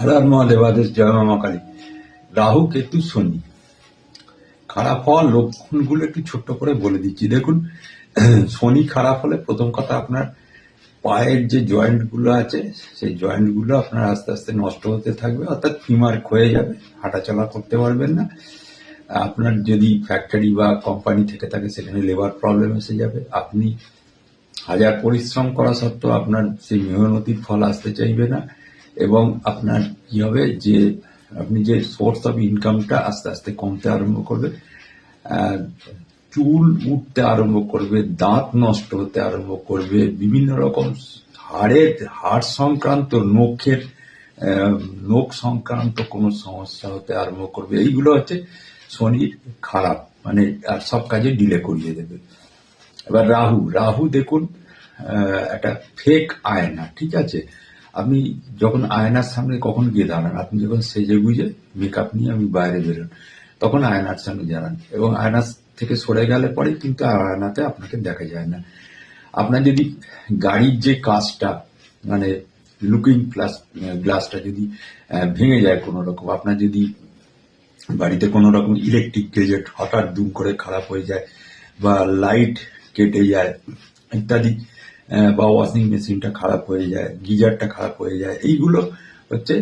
হরার মহাদেব আদেশ জয় মামা কালী। রাহু, কেতু, শনি। খারাপ হওয়ার লক্ষণগুলো একটু ছোট্ট করে বলে দিচ্ছি। দেখুন, শনি খারাপ হলে প্রথম কথা আপনার পায়ের যে জয়েন্টগুলো আছে, সেই জয়েন্টগুলো আপনার আস্তে আস্তে নষ্ট হতে থাকবে, অর্থাৎ ফিমার ক্ষয়ে যাবে, হাঁটাচলা করতে পারবেন না। আপনার যদি ফ্যাক্টরি বা কোম্পানি থেকে থাকে, সেখানে লেবার প্রবলেম এসে যাবে। আপনি হাজার পরিশ্রম করা সত্ত্বেও আপনার সেই মেহনতির ফল আসতে চাইবে না। এবং আপনার কি হবে যে আপনি যে সোর্স অফ ইনকামটা আস্তে আস্তে কমতে আরম্ভ করবে চুল উঠতে আরম্ভ করবে, দাঁত নষ্ট হতে আরম্ভ করবে, বিভিন্ন রকম হাড়ের হাড় সংক্রান্ত, নখের নখ সংক্রান্ত কোনো সমস্যা হতে আরম্ভ করবে। এইগুলো হচ্ছে শনির খারাপ মানে আর সব কাজে ডিলে করিয়ে দেবে। এবার রাহু রাহু দেখুন একটা ফেক আয়না, ঠিক আছে? আপনি যখন আয়নার সামনে কখন গিয়ে দাঁড়ান, আপনি যখন সেজে গুজে মেকআপ নিয়ে আমি বাইরে বেরোন, তখন আয়নার সামনে দাঁড়ান এবং আয়নার থেকে সরে গেলে পরে কিন্তু আয়নাতে আপনাকে দেখা যায় না। আপনার যদি গাড়ির যে কাজটা মানে লুকিং গ্লাস গ্লাসটা যদি ভেঙে যায় কোনো রকম আপনার যদি বাড়িতে কোনো রকম ইলেকট্রিক গেজেট হঠাৎ দুম করে খারাপ হয়ে যায় বা লাইট কেটে যায় ইত্যাদি বা ওয়াশিং মেশিনটা খারাপ হয়ে যায় গিজারটা খারাপ হয়ে যায় এইগুলো হচ্ছে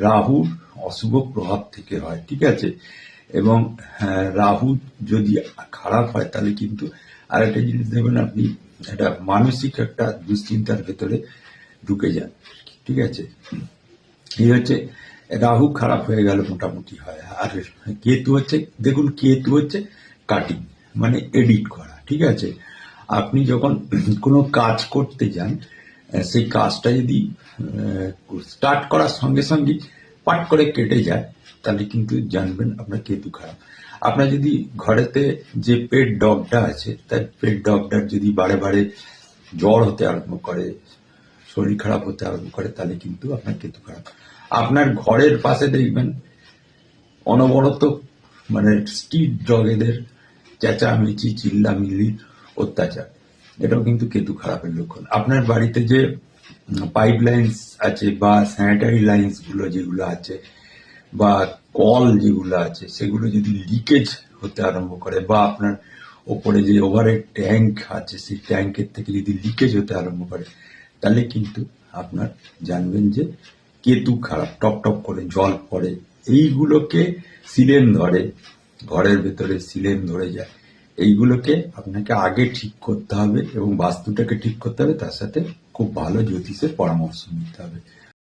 রাহুর অশুভ প্রভাব থেকে হয় ঠিক আছে? এবং আহ, রাহু যদি খারাপ হয় তাহলে কিন্তু আরেকটা জিনিস দেখবেন আপনি একটা মানসিক একটা দুশ্চিন্তার ভেতরে ঢুকে যান ঠিক আছে? এই হচ্ছে রাহু খারাপ হয়ে গেল মোটামুটি হয় আর কেতু হচ্ছে দেখুন কেতু হচ্ছে কাটিং মানে এডিট করা ঠিক আছে? আপনি যখন কোনো কাজ করতে যান সেই কাজটা যদি স্টার্ট করার সঙ্গে সঙ্গে পাট করে কেটে যায়, তাহলে কিন্তু জানবেন আপনার কেতু খারাপ। আপনার যদি ঘরেতে যে পেট ডগটা আছে, তার পেট ডগটার যদি বারে বারে জ্বর হতে আরম্ভ করে, শরীর খারাপ হতে আরম্ভ করে, তাহলে কিন্তু আপনার কেতু খারাপ। আপনার ঘরের পাশে দেখবেন অনবরত মানে স্ট্রিট ডগেদের চেঁচামেচি চিল্লামিল্লি অত্যাচার। এটাও কিন্তু কেতু খারাপের লক্ষণ। আপনার বাড়িতে যে পাইপ লাইন্স আছে বা স্যানিটারি লাইন্সগুলো যেগুলো আছে বা কল যেগুলো আছে, সেগুলো যদি লিকেজ হতে আরম্ভ করে বা আপনার ওপরে যে ওভারের ট্যাঙ্ক আছে, সেই ট্যাঙ্কের থেকে যদি লিকেজ হতে আরম্ভ করে, তাহলে কিন্তু আপনার জানবেন যে কেতু খারাপ, টপ টপ করে জল পড়ে। এইগুলোকে সিলেন ধরে, ঘরের ভেতরে সিলেন ধরে যায়। এইগুলোকে আপনাকে আগে ঠিক করতে হবে এবং বাস্তুটাকে ঠিক করতে হবে, তার সাথে খুব ভালো জ্যোতিষের পরামর্শ নিতে হবে।